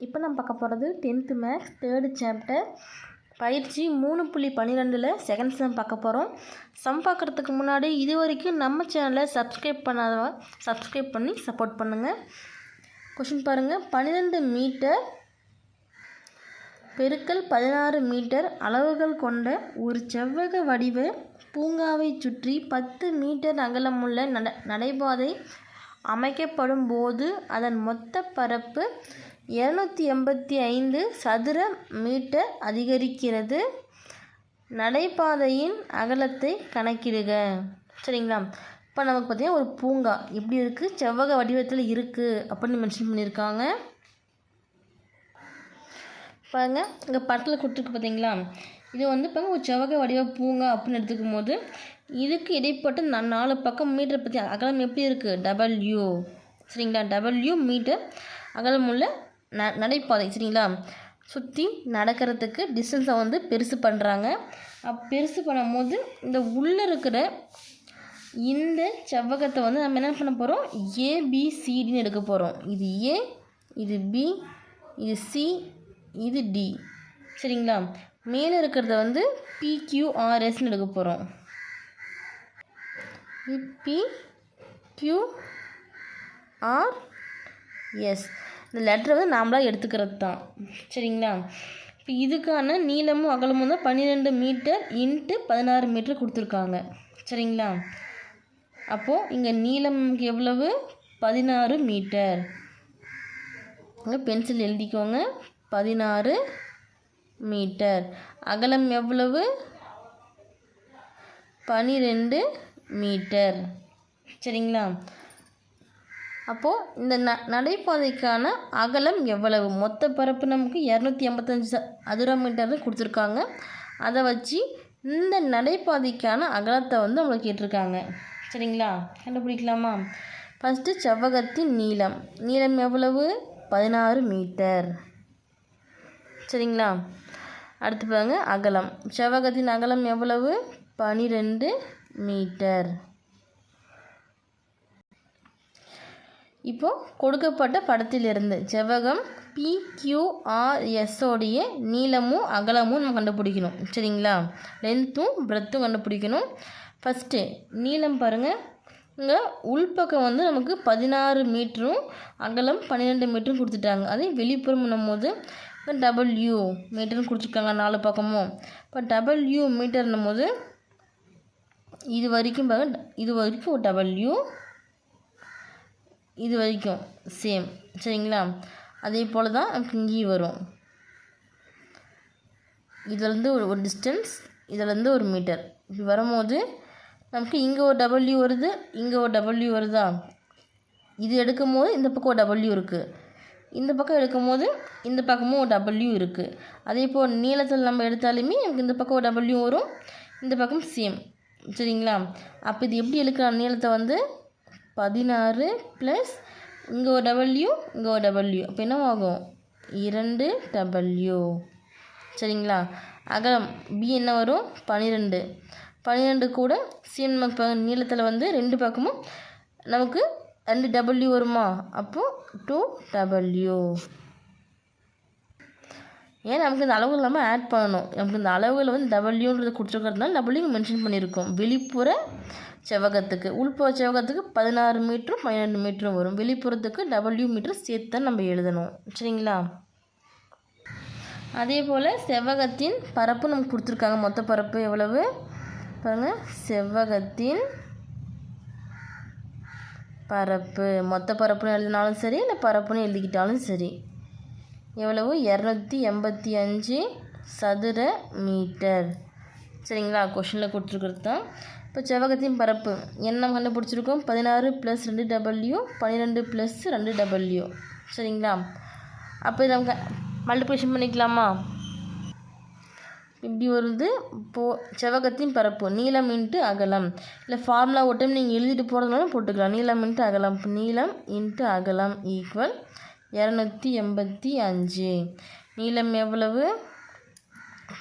இப்போ நம்ம பார்க்க போகிறது டென்த்து மேக்ஸ் தேர்டு சாப்டர் பயிற்சி மூணு புள்ளி பன்னிரெண்டில் செகண்ட் சம் பார்க்க போகிறோம். சம் பார்க்குறதுக்கு முன்னாடி இது வரைக்கும் நம்ம சேனலை சப்ஸ்கிரைப் பண்ணாதவா சப்ஸ்கிரைப் பண்ணி சப்போர்ட் பண்ணுங்கள் கொஷின் பாருங்கள் பன்னிரெண்டு மீட்டர் பெருக்கல் பதினாறு மீட்டர் அளவுகள் கொண்ட ஒரு செவ்வக வடிவ பூங்காவை சுற்றி பத்து மீட்டர் அகலமுள்ள நட நடைபாதை அமைக்கப்படும் போது அதன் மொத்த பரப்பு இரநூத்தி எண்பத்தி ஐந்து சதுர மீட்டர் அதிகரிக்கிறது. நடைபாதையின் அகலத்தை கணக்கிடுக. சரிங்களா? இப்போ நமக்கு பார்த்திங்கன்னா ஒரு பூங்கா. எப்படி இருக்குது செவ்வக வடிவத்தில் இருக்குது அப்படின்னு மென்ஷன் பண்ணியிருக்காங்க. பாருங்க இங்கே படத்தில் கொடுத்துருக்கு பார்த்தீங்களா இது வந்து பாருங்க ஒரு செவ்வக வடிவ பூங்கா அப்படின்னு எடுத்துக்கும் போது இதுக்கு இடைப்பட்ட நா நாலு பக்கம் மீட்டர் பற்றி அகலம் எப்படி இருக்குது டபுள்யூ சரிங்களா? டபுள்யூ மீட்டர் அகலமுள்ள ந நடைபாதை சரிங்களா? சுற்றி நடக்கிறதுக்கு டிஸ்டன்ஸை வந்து பெருசு பண்ணுறாங்க அப் பெருசு பண்ணும்போது இந்த உள்ளே இருக்கிற இந்த செவ்வகத்தை வந்து நம்ம என்ன பண்ண போகிறோம் ஏபிசிடின்னு எடுக்க போகிறோம் இது ஏ இது பி இது சி இது டி சரிங்களா? மேலே இருக்கிறத வந்து பிக்யூஆர்எஸ்ன்னு எடுக்க போகிறோம் பி கியூ ஆர் எஸ் இந்த லெட்டரை வந்து நாமளாக எடுத்துக்கிறது தான் சரிங்களா? இப்போ இதுக்கான நீளமும் அகலமும் தான் பன்னிரெண்டு மீட்டர் இன்ட்டு பதினாறு மீட்டர் கொடுத்துருக்காங்க. சரிங்களா? அப்போது இங்கே நீளம் எவ்வளவு? பதினாறு மீட்டர் பென்சில் எழுதிக்கோங்க. பதினாறு மீட்டர் அகலம் எவ்வளவு? பனிரெண்டு மீட்டர் சரிங்களா? அப்போது இந்த ந நடைபாதைக்கான அகலம் எவ்வளவு? மொத்த பரப்பு நமக்கு இரநூத்தி எண்பத்தஞ்சு ச சதுர மீட்டர்னு கொடுத்துருக்காங்க. அதை வச்சு இந்த நடைபாதைக்கான அகலத்தை வந்து நம்மளை கேட்டிருக்காங்க. சரிங்களா? கண்டுபிடிக்கலாமா? ஃபஸ்ட்டு செவ்வகத்தின் நீளம். நீளம் எவ்வளவு? பதினாறு மீட்டர். சரிங்களா? அடுத்து பாருங்க அகலம். செவ்வகத்தின் அகலம் எவ்வளவு? பனிரெண்டு மீட்டர். இப்போது கொடுக்கப்பட்ட படத்திலிருந்து செவ்வகம் பிக்யூஆர்எஸ்ஸோடைய நீளமும் அகலமும் நம்ம கண்டுபிடிக்கணும். சரிங்களா? லென்த்தும் பிரெத்தும் கண்டுபிடிக்கணும். ஃபஸ்ட்டு நீளம் பாருங்கள் இங்கே உள்பக்கம் வந்து நமக்கு பதினாறு மீட்டரும் அகலம் பன்னிரெண்டு மீட்டரும் கொடுத்துட்டாங்க. அதே வெளிப்புறம் போது டபுள்யூ மீட்டர்னு கொடுத்துருக்காங்க நாலு பக்கமும். இப்போ டபுள்யூ மீட்டர்னும் போது இது வரைக்கும் பாருங்கள் இது வரைக்கும் டபுள்யூ இது வரைக்கும் சேம் சரிங்களா? அதே போல் தான் நமக்கு இங்கேயும் வரும். இதுலேருந்து ஒரு ஒரு டிஸ்டன்ஸ் இதுலேருந்து ஒரு மீட்டர் இப்படி வரும்போது நமக்கு இங்கே ஒரு டபுள்யூ வருது இங்கே ஒரு டபுள்யூ வருதா? இது எடுக்கும் போது இந்த பக்கம் ஒரு டபுள்யூ இருக்குது இந்த பக்கம் எடுக்கும் போது இந்த பக்கமும் ஒரு டபுள்யூ இருக்குது அதே போல் நீளத்தில் நம்ம எடுத்தாலுமே நமக்கு இந்த பக்கம் ஒரு டபுள்யூ வரும் இந்த பக்கம் சேம் சரிங்களா? அப்போ இது எப்படி எடுக்கலாம்? நீளத்தை வந்து பதினாறு ப்ளஸ் இங்கே ஒரு டபுள்யூ இங்கே ஒரு டபுள்யூ அப்போ என்னவாகும் ஆகும்? இரண்டு டபுள்யூ சரிங்களா? அகலம் பி என்ன வரும்? பன்னிரெண்டு பன்னிரெண்டு கூட சேம் நமக்கு நீளத்தில் வந்து ரெண்டு பக்கமும் நமக்கு ரெண்டு டபுள்யூ வருமா? அப்போது டூ டபுள்யூ ஏன் நமக்கு இந்த அளவு இல்லாமல் ஆட் பண்ணணும்? நமக்கு இந்த அளவுகள் வந்து டபுள்யூன்றது கொடுத்துருக்கிறதுனால டபுள்யூ மென்ஷன் பண்ணியிருக்கோம். வெளிப்புற செவ்வகத்துக்கு. உள்புற செவ்வகத்துக்கு பதினாறு மீட்டரும் பன்னிரெண்டு மீட்டரும் வரும். வெளிப்புறத்துக்கு டபுள்யூ மீட்டர் சேர்த்து தான் நம்ம எழுதணும். சரிங்களா? அதே போல் செவ்வகத்தின் பரப்பு நமக்கு கொடுத்துருக்காங்க. மொத்த பரப்பு எவ்வளவு? பாருங்கள் செவ்வகத்தின் பரப்பு. மொத்த பரப்புன்னு எழுதினாலும் சரி இல்லை பரப்புன்னு எழுதிக்கிட்டாலும் சரி. எவ்வளவு? இரநூத்தி எண்பத்தி அஞ்சு சதுர மீட்டர். சரிங்களா? கொஷனில் கொடுத்துருக்குறது தான். இப்போ செவ்வகத்தின் பரப்பு என்ன கண்டுபிடிச்சிருக்கோம்? பதினாறு ப்ளஸ் ரெண்டு டபுள்யூ பன்னிரெண்டு ப்ளஸ் ரெண்டு டபுள்யூ சரிங்களா? அப்போ இதை நம்ம மல்டிப்ளிகேஷன் பண்ணிக்கலாமா? இப்படி வருது. இப்போது செவகத்தின் பரப்பு நீளம் இன்ட்டு அகலம். இல்லை ஃபார்முலா ஒரு டைம் நீங்கள் எழுதிட்டு போகிறதுனாலும் போட்டுக்கலாம். நீளம் இன்ட்டு அகலம். நீளம் இன்ட்டு அகலம் ஈக்குவல் இரநூத்தி எண்பத்தி அஞ்சு. நீளம் எவ்வளவு?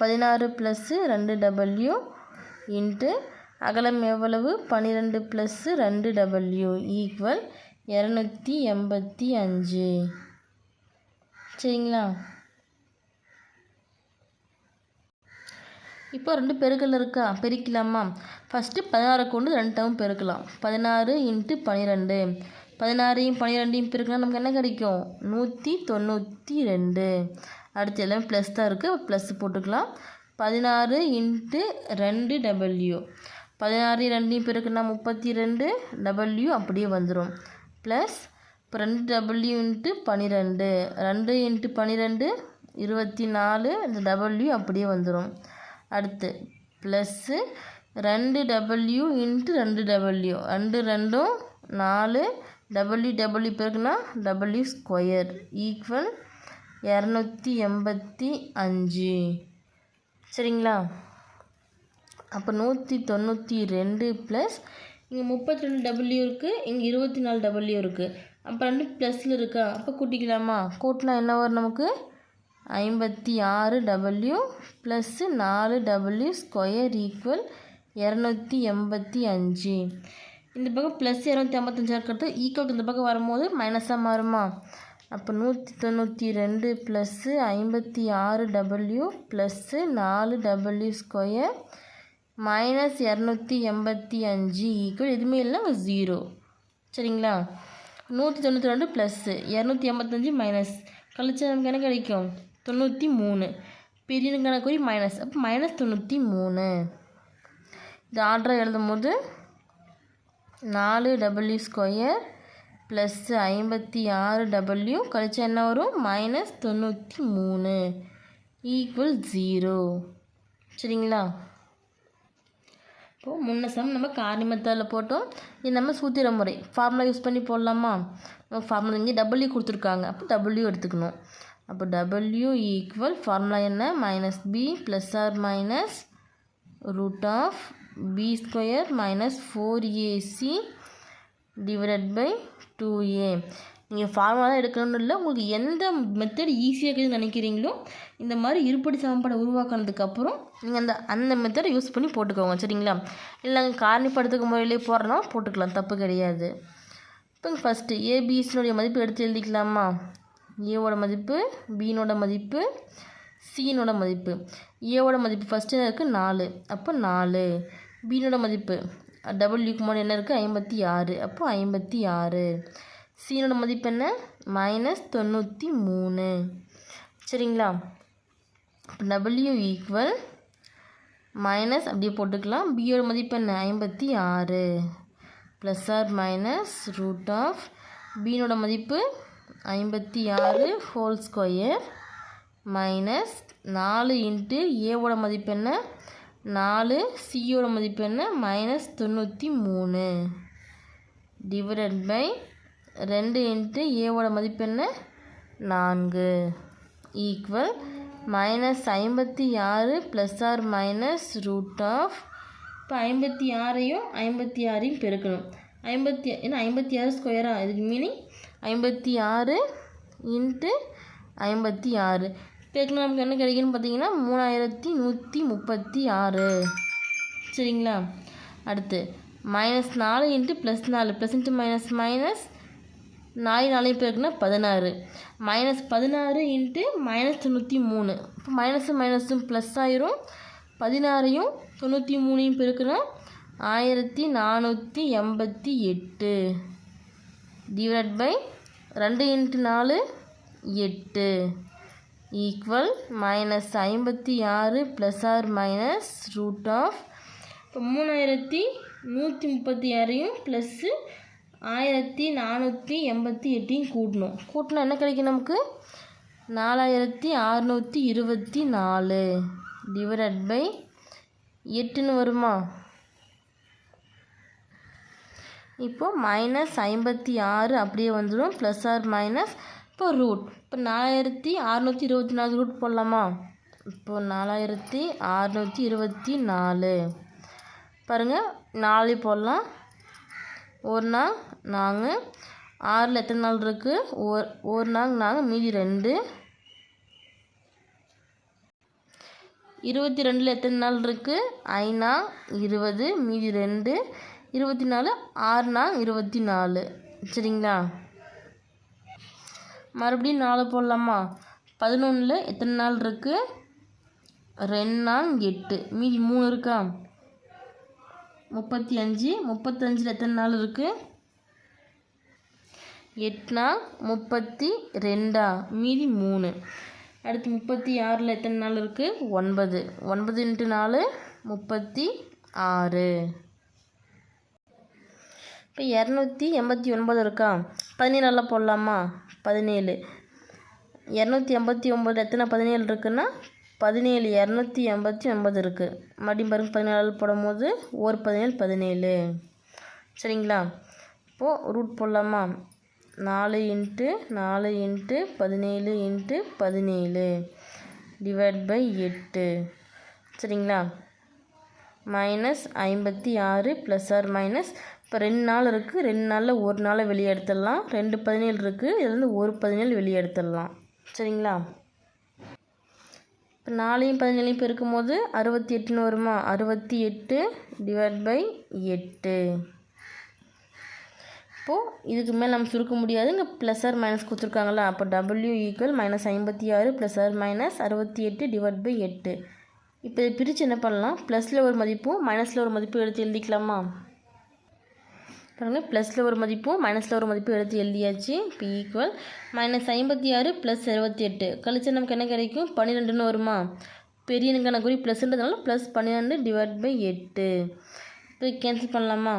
பதினாறு ப்ளஸ்ஸு ரெண்டு டபுள்யூ இன்ட்டு அகலம் எவ்வளவு? பன்னிரெண்டு ப்ளஸ்ஸு ரெண்டு டபுள்யூ ஈக்குவல் இரநூத்தி எண்பத்தி அஞ்சு. சரிங்களா? இப்போ ரெண்டு பெருக்கல் இருக்கா? பெருக்கலாமா? ஃபஸ்ட்டு பதினாறை கொண்டு ரெண்டு டேர்ம் பெருக்கலாம். பதினாறு இன்ட்டு பன்னிரெண்டு பதினாறையும் பன்னிரெண்டையும் பெருக்கினா நமக்கு என்ன கிடைக்கும்? நூற்றி தொண்ணூற்றி ரெண்டு. அடுத்து எல்லாமே ப்ளஸ் தான் இருக்குது ப்ளஸ் போட்டுக்கலாம். பதினாறு இன்ட்டு ரெண்டு டபுள்யூ பதினாறு ரெண்டையும் பிறகுனா முப்பத்தி ரெண்டு டபுள்யூ அப்படியே வந்துடும் ப்ளஸ் இப்போ ரெண்டு டபுள்யூ இன்ட்டு பன்னிரெண்டு ரெண்டு இன்ட்டு பன்னிரெண்டு இருபத்தி நாலு இந்த டபுள்யூ அப்படியே வந்துடும் அடுத்து ப்ளஸ்ஸு ரெண்டு டபுள்யூ இன்ட்டு ரெண்டு டபுள்யூ ரெண்டு ரெண்டும் நாலு டபுள்யூ டபுள்யூ பிறகுனா டபுள்யூ ஸ்கொயர் ஈக்குவல் இரநூத்தி எண்பத்தி அஞ்சு. சரிங்களா? அப்போ நூற்றி தொண்ணூற்றி ரெண்டு ப்ளஸ் இங்கே முப்பத்தி ரெண்டு டபுள்யூ இருக்குது இங்கே இருபத்தி நாலு டபுள்யூ இருக்குது அப்போ ரெண்டு ப்ளஸில் இருக்கா? அப்போ கூட்டிக்கலாமா? கூட்டினா என்ன வரும் நமக்கு? ஐம்பத்தி ஆறு டபுள்யூ ப்ளஸ்ஸு நாலு டபுள்யூ ஸ்கொயர் ஈக்குவல் இரநூத்தி எண்பத்தி அஞ்சு இந்த பக்கம் ப்ளஸ் இரநூத்தி ஐம்பத்தஞ்சாக இருக்கிறது ஈக்குவல் இந்த பக்கம் வரும்போது மைனஸாக மாறுமா? அப்போ நூற்றி தொண்ணூற்றி ரெண்டு ப்ளஸ்ஸு ஐம்பத்தி ஆறு டபுள்யூ ப்ளஸ்ஸு நாலு டபுள்யூ ஸ்கொயர் மைனஸ் இரநூத்தி எண்பத்தி அஞ்சு ஈக்குவல் எதுவுமே இல்லை ஜீரோ சரிங்களா? நூற்றி தொண்ணூற்றி ரெண்டு ப்ளஸ்ஸு இரநூத்தி எண்பத்தஞ்சு மைனஸ் கழிச்சா நமக்கு என்ன கிடைக்கும்? தொண்ணூற்றி மூணு. பெரிய குறி மைனஸ் அப்போ மைனஸ் தொண்ணூற்றி மூணு. இது ஆர்டரை எழுதும் போது நாலு டபுள்யூ ஸ்கொயர் ப்ளஸ்ஸு ஐம்பத்தி ஆறு டபுள்யூ கழிச்சா என்ன வரும்? மைனஸ் தொண்ணூற்றி மூணு ஈக்குவல் ஜீரோ சரிங்களா? இப்போது முன்ன சம் நம்ம காரணி மெத்தடில் போட்டோம். இது நம்ம சூத்திர முறை. ஃபார்முலா யூஸ் பண்ணி போடலாமா? நம்ம ஃபார்முலா இங்கே டபுள்யூ கொடுத்துருக்காங்க. அப்போ டபுள்யூ எடுத்துக்கணும். அப்போ டபுள்யூ ஈக்குவல் ஃபார்முலா என்ன? Minus B plus or minus root of B square minus four AC divided by two A நீங்கள் ஃபார்முலா தான் எடுக்கணும்னு இல்லை உங்களுக்கு எந்த மெத்தட் ஈஸியாக இருக்குதுன்னு நினைக்கிறீங்களோ இந்த மாதிரி இருப்படி சமன்பாடு உருவாக்கினதுக்கப்புறம் நீங்கள் அந்த அந்த மெத்தடை யூஸ் பண்ணி போட்டுக்கோங்க சரிங்களா? இல்லை காரணிப்படுத்துக்கு முறையிலே போடுறனா போட்டுக்கலாம் தப்பு கிடையாது. இப்போ ஃபஸ்ட்டு ஏபிஎஸ்னுடைய மதிப்பு எடுத்து எழுதிக்கலாமா? ஏவோட மதிப்பு பீனோட மதிப்பு சீனோட மதிப்பு. ஏவோட மதிப்பு ஃபஸ்ட்டு என்ன இருக்குது நாலு. அப்போ நாலு. பீனோட மதிப்பு டபுள்யூக்கு முன்னாடி என்ன இருக்குது ஐம்பத்தி ஆறு. அப்போ ஐம்பத்தி ஆறு. சீனோட மதிப்பு என்ன? மைனஸ் தொண்ணூற்றி மூணு. சரிங்களா? டபிள்யூ ஈக்குவல் மைனஸ் அப்படியே போட்டுக்கலாம். பியோட மதிப்பு என்ன? ஐம்பத்தி ஆறு. Plus or minus root of பீனோட மதிப்பு ஐம்பத்தி ஆறு ஹோல் ஸ்கொயர் மைனஸ் நாலு இன்ட்டு ஏவோட மதிப்பு என்ன? நாலு சியோட மதிப்பு என்ன? மைனஸ் தொண்ணூற்றி மூணு. டிவைடட் பை ரெண்டு இன்ட்டு ஏவோட மதிப்பு என்ன? நான்கு. ஈக்குவல் மைனஸ் ஐம்பத்தி ஆறு plus or minus root of இப்போ ஐம்பத்தி ஆறையும் ஐம்பத்தி ஆறையும் பெருக்கணும். ஐம்பத்தி ஏன்னா ஐம்பத்தி ஆறு ஸ்கொயரா இதுக்கு மீனிங் ஐம்பத்தி ஆறு இன்ட்டு ஐம்பத்தி ஆறு. பெருக்கினா நமக்கு என்ன கிடைக்குன்னு பார்த்தீங்கன்னா மூணாயிரத்தி நூற்றி முப்பத்தி ஆறு. சரிங்களா? அடுத்து மைனஸ் நாலு இன்ட்டு ப்ளஸ் நாலு ப்ளஸ் இன்ட்டு மைனஸ் மைனஸ் நாலு நாளையும் பேருக்குன்னா பதினாறு. மைனஸ் பதினாறு இன்ட்டு மைனஸ் தொண்ணூற்றி மூணு இப்போ மைனஸும் மைனஸும் ப்ளஸ் ஆயிரும். பதினாறையும் தொண்ணூற்றி மூணையும் பெருக்குனா ஆயிரத்தி நானூற்றி எண்பத்தி எட்டு. டிவைட் பை ரெண்டு இன்ட்டு நாலு எட்டு. ஈக்குவல் மைனஸ் ஐம்பத்தி ஆறு plus or minus root of இப்போ மூணாயிரத்தி நூற்றி முப்பத்தி ஆறையும் ப்ளஸ்ஸு ஆயிரத்தி நானூற்றி எண்பத்தி எட்டையும் கூட்டணும் கூட்டினா என்ன கிடைக்கும் நமக்கு? நாலாயிரத்தி அறநூற்றி இருபத்தி நாலு. டிவைடட் பை எட்டுன்னு வருமா? இப்போது மைனஸ் ஐம்பத்தி ஆறு அப்படியே வந்துடும். ப்ளஸ் ஆர் மைனஸ் இப்போ ரூட் இப்போ நாலாயிரத்தி அறநூற்றி இருபத்தி நாலு ரூட் போடலாமா? இப்போ நாலாயிரத்தி அறநூற்றி இருபத்தி நாலு. பாருங்கள் நாலு போடலாம். ஒரு நாள் நாங்கள் ஆறில் எத்தனை நாள் இருக்குது ஒரு ஒரு நாள் நாங்கள் மீதி ரெண்டு. இருபத்தி ரெண்டில் எத்தனை நாள் இருக்குது ஐநா இருபது மீதி ரெண்டு. இருபத்தி நாலு ஆறு நாள் இருபத்தி நாலு. சரிங்களா? மறுபடியும் நாலு போடலாமா? பதினொன்றில் எத்தனை நாள் இருக்குது ரெண்டு நாள் எட்டு. மீதி மூணு இருக்கா? முப்பத்தி அஞ்சு. முப்பத்தஞ்சில் எத்தனை நாள் இருக்குது எட்டுனா முப்பத்தி ரெண்டா? மீதி மூணு. அடுத்து முப்பத்தி ஆறில் எத்தனை நாள் இருக்குது ஒன்பது. ஒன்பது இன்ட்டு நாலு முப்பத்தி ஆறு. இப்போ இரநூத்தி எண்பத்தி ஒன்பது இருக்கா? பதினேழில் போடலாமா? பதினேழு. இரநூத்தி எண்பத்தி ஒம்பது எத்தனை பதினேழு இருக்குன்னா? பதினேழு. இரநூத்தி எண்பத்தி ஒன்பது இருக்குது மறுபடியும் பாருங்க பதினேழு போடும்போது ஒரு பதினேழு பதினேழு. சரிங்களா? இப்போது ரூட் போடலாமா? நாலு இன்ட்டு நாலு இன்ட்டு பதினேழு இன்ட்டு பதினேழு டிவைட் பை எட்டு. சரிங்களா? மைனஸ் ஐம்பத்தி ஆறு ப்ளஸ் ஆர் மைனஸ் இப்போ ரெண்டு நாள் இருக்குது ரெண்டு நாளில் ஒரு நாளை வெளியே எடுத்துடலாம் ரெண்டு பதினேழு இருக்குது இதுலேருந்து ஒரு பதினேழு வெளியே எடுத்துடலாம் சரிங்களா? இப்போ நாலையும் பதினேழையும் பெருக்கும் போது அறுபத்தி எட்டுன்னு வருமா? அறுபத்தி எட்டு டிவைட் பை எட்டு. இப்போது இதுக்கு மேலே நம்ம சுருக்க முடியாது இங்கே ப்ளஸ் ஆர் மைனஸ் கொடுத்துருக்காங்களா அப்போ டபிள்யூ ஈக்குவல் மைனஸ் ஐம்பத்தி ஆறு ப்ளஸ் ஆர் மைனஸ் அறுபத்தி எட்டு டிவைட் பை எட்டு. இப்போ இதை பிரித்து என்ன பண்ணலாம்? ப்ளஸில் ஒரு மதிப்பும் மைனஸில் ஒரு மதிப்பும் எடுத்து எழுதிக்கலாமா? பாருங்கள் ப்ளஸில் ஒரு மதிப்பும் மைனஸில் ஒரு மதிப்பும் எடுத்து எழுதியாச்சு. இப்போ ஈக்குவல் மைனஸ் ஐம்பத்தி ஆறு ப்ளஸ் அறுபத்தி எட்டு. கழிச்சு நமக்கு என்ன கிடைக்கும்? பன்னிரெண்டுன்னு வருமா? பெரிய எண்ணுக்கான குறி ப்ளஸ்ன்றதுனால ப்ளஸ் பன்னிரெண்டு டிவைட் பை எட்டு. இப்போ கேன்சல் பண்ணலாமா?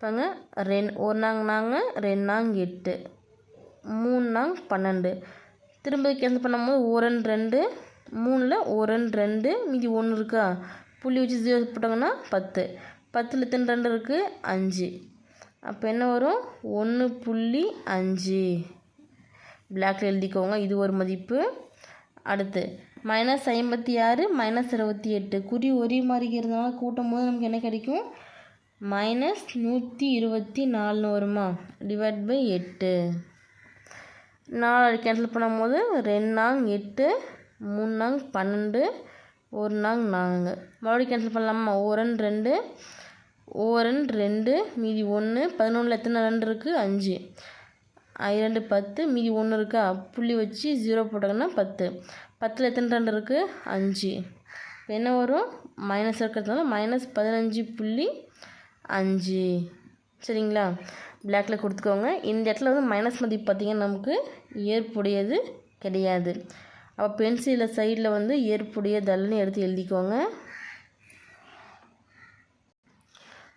பாருங்க. ரெண்டு ஒரு நாங்க நாங்கள் ரெண்டு நாங் எட்டு. மூணு நாங் பன்னெண்டு. திரும்ப கேன்சல் பண்ணும்போது ஒரன் ரெண்டு. மூணில் ஒரன் ரெண்டு. மீதி ஒன்று இருக்கா? புள்ளி வச்சு ஜீரோ போட்டாங்கன்னா பத்து. பத்தில் எத்தனை ரெண்டு இருக்குது அஞ்சு. அப்போ என்ன வரும்? ஒன்று புள்ளி அஞ்சு. பிளாக்ல எழுதிக்கோங்க. இது ஒரு மதிப்பு. அடுத்து மைனஸ் ஐம்பத்தி ஆறு மைனஸ் இருபத்தி எட்டு. குறி ஒரே மாதிரி இருக்கிறதுனால கூட்டும் போது நமக்கு என்ன கிடைக்கும்? மைனஸ் நூற்றி இருபத்தி நாலுன்னு வருமா? டிவைட் பை எட்டு. நாலு கேன்சல் பண்ணும்போது ரெண்டு நாங் எட்டு மூணு நாங் பன்னெண்டு ஒரு நாங் நாங்க மறுபடியும் கேன்சல் பண்ணலாமா? ஓரன் ரெண்டு ஓரன் ரெண்டு மீதி ஒன்று பதினொன்றில் எத்தனை ரெண்டு இருக்குது அஞ்சு. ரெண்டு பத்து மீதி ஒன்று இருக்கா. புள்ளி வச்சு ஜீரோ போட்டாங்கன்னா பத்து. பத்தில் எத்தனை ரெண்டு இருக்குது அஞ்சு. இப்போ என்ன வரும்? மைனஸ் இருக்கிறதுனால மைனஸ் பதினஞ்சு புள்ளி அஞ்சு. சரிங்களா? பிளாக்கில் கொடுத்துக்கோங்க. இந்த இடத்துல வந்து மைனஸ் மதிப்பு பார்த்திங்கன்னா நமக்கு ஏற்புடையது கிடையாது. அப்போ பென்சிலில் சைடில் வந்து ஏற்புடையதல்னு எடுத்து எழுதிக்கோங்க.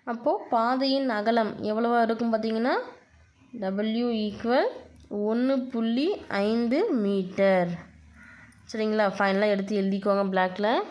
அப்போது பாதையின் அகலம் எவ்வளவா இருக்கும் பார்த்தீங்கன்னா? டபிள்யூ ஈக்குவல் ஒன்று புள்ளி ஐந்து மீட்டர். சரிங்களா? ஃபைனலாக எடுத்து எழுதிக்கோங்க பிளாக்கில்